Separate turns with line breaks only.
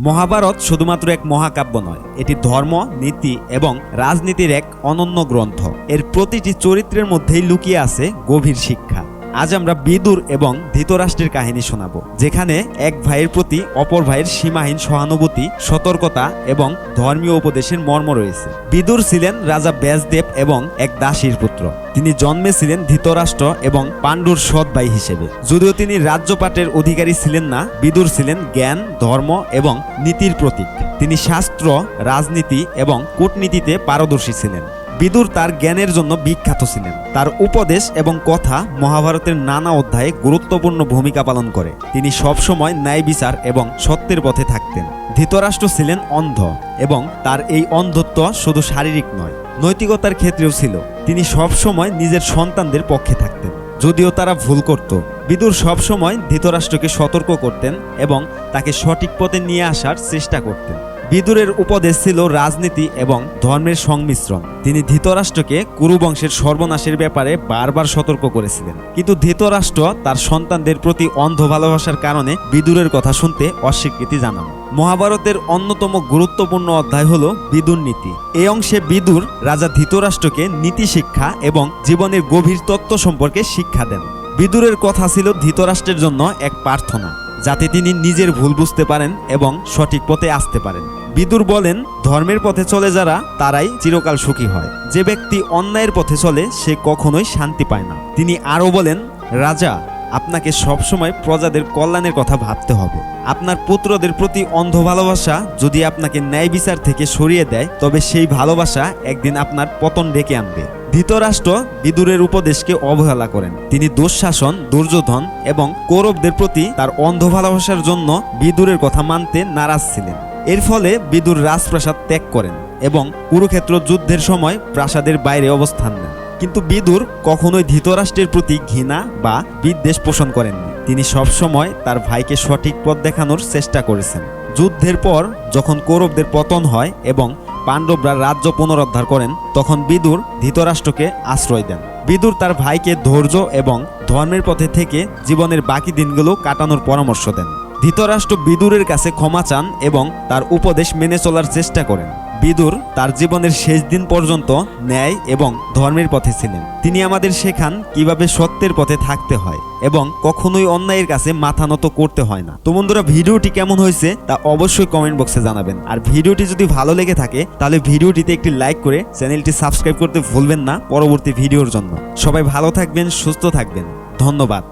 মহাভারত শুধুমাত্র এক মহাকাব্য নয়, এটি ধর্ম, নীতি এবং রাজনীতির এক অনন্য গ্রন্থ। এর প্রতিটি চরিত্রের মধ্যেই লুকিয়ে আছে গভীর শিক্ষা। আজ আমরা বিদুর এবং ধৃতরাষ্ট্রের কাহিনী শোনাব, যেখানে এক ভাইয়ের প্রতি অপর ভাইয়ের সীমাহীন সহানুভূতি, সতর্কতা এবং ধর্মীয় উপদেশের মর্ম রয়েছে। বিদুর ছিলেন রাজা ব্যাসদেব এবং এক দাসীর পুত্র। তিনি জন্মেছিলেন ধৃতরাষ্ট্র এবং পাণ্ডুর সৎ ভাই হিসেবে। যদিও তিনি রাজ্যপাটের অধিকারী ছিলেন না, বিদুর ছিলেন জ্ঞান, ধর্ম এবং নীতির প্রতীক। তিনি শাস্ত্র, রাজনীতি এবং কূটনীতিতে পারদর্শী ছিলেন। বিদুর তার জ্ঞানের জন্য বিখ্যাত ছিলেন। তার উপদেশ এবং কথা মহাভারতের নানা অধ্যায়ে গুরুত্বপূর্ণ ভূমিকা পালন করে। তিনি সবসময় ন্যায় বিচার এবং সত্যের পথে থাকতেন। ধৃতরাষ্ট্র ছিলেন অন্ধ এবং তার এই অন্ধত্ব শুধু শারীরিক নয়, নৈতিকতার ক্ষেত্রেও ছিল। তিনি সবসময় নিজের সন্তানদের পক্ষে থাকতেন। যদিও তারা ভুল করত, বিদুর সবসময় ধৃতরাষ্ট্রকে সতর্ক করতেন এবং তাকে সঠিক পথে নিয়ে আসার চেষ্টা করতেন। বিদুরের উপদেশ ছিল রাজনীতি এবং ধর্মের সংমিশ্রণ। তিনি ধৃতরাষ্ট্রকে কুরুবংশের সর্বনাশের ব্যাপারে বারবার সতর্ক করেছিলেন। কিন্তু ধৃতরাষ্ট্র তার সন্তানদের প্রতি অন্ধ ভালোবাসার কারণে বিদুরের কথা শুনতে অস্বীকৃতি জানান। মহাভারতের অন্যতম গুরুত্বপূর্ণ অধ্যায় হল বিদুর নীতি। এই অংশে বিদুর রাজা ধৃতরাষ্ট্রকে নীতি শিক্ষা এবং জীবনের গভীর তত্ত্ব সম্পর্কে শিক্ষা দেন। বিদুরের কথা ছিল ধৃতরাষ্ট্রের জন্য এক প্রার্থনা। যাতে তিনি নিজের ভুল বুঝতে পারেন এবং সঠিক পথে আসতে পারেন। বিদুর বলেন, ধর্মের পথে চলে যারা, তারাই চিরকাল সুখী হয়। যে ব্যক্তি অন্যায়ের পথে চলে, সে কখনোই শান্তি পায় না। তিনি আরও বলেন, রাজা আপনাকে সবসময় প্রজাদের কল্যাণের কথা ভাবতে হবে। আপনার পুত্রদের প্রতি অন্ধ ভালোবাসা যদি আপনাকে ন্যায় বিচার থেকে সরিয়ে দেয়, তবে সেই ভালোবাসা একদিন আপনার পতন ডেকে আনবে। ধৃতরাষ্ট্র বিদুরের উপদেশকে অবহেলা করেন। তিনি দুঃশাসন, দুর্যোধন এবং কৌরবদের প্রতি তার অন্ধ ভালোবাসার জন্য বিদুরের কথা মানতে নারাজ ছিলেন। এর ফলে বিদুর রাজপ্রাসাদ ত্যাগ করেন এবং কুরুক্ষেত্র যুদ্ধের সময় প্রাসাদের বাইরে অবস্থান নেন। কিন্তু বিদুর কখনোই ধৃতরাষ্ট্রের প্রতি ঘৃণা বা বিদ্বেষ পোষণ করেননি। তিনি সবসময় তার ভাইকে সঠিক পথ দেখানোর চেষ্টা করেছেন। যুদ্ধের পর যখন কৌরবদের পতন হয় এবং পাণ্ডবরা রাজ্য পুনরুদ্ধার করেন, তখন বিদুর ধৃতরাষ্ট্রকে আশ্রয় দেন। বিদুর তার ভাইকে ধৈর্য এবং ধর্মের পথে থেকে জীবনের বাকি দিনগুলো কাটানোর পরামর্শ দেন। ধৃতরাষ্ট্র বিদুরের কাছে ক্ষমা চান এবং তার উপদেশ মেনে চলার চেষ্টা করেন। বিদুর তার জীবনের শেষ দিন পর্যন্ত ন্যায় এবং ধর্মের পথে ছিলেন। তিনি আমাদের শেখান কীভাবে সত্যের পথে থাকতে হয় এবং কখনোই অন্যায়ের কাছে মাথা নত করতে হয় না। তো বন্ধুরা, ভিডিওটি কেমন হয়েছে তা অবশ্যই কমেন্ট বক্সে জানাবেন। আর ভিডিওটি যদি ভালো লেগে থাকে, তাহলে ভিডিওটিতে একটি লাইক করে চ্যানেলটি সাবস্ক্রাইব করতে ভুলবেন না পরবর্তী ভিডিওর জন্য। সবাই ভালো থাকবেন, সুস্থ থাকবেন। ধন্যবাদ।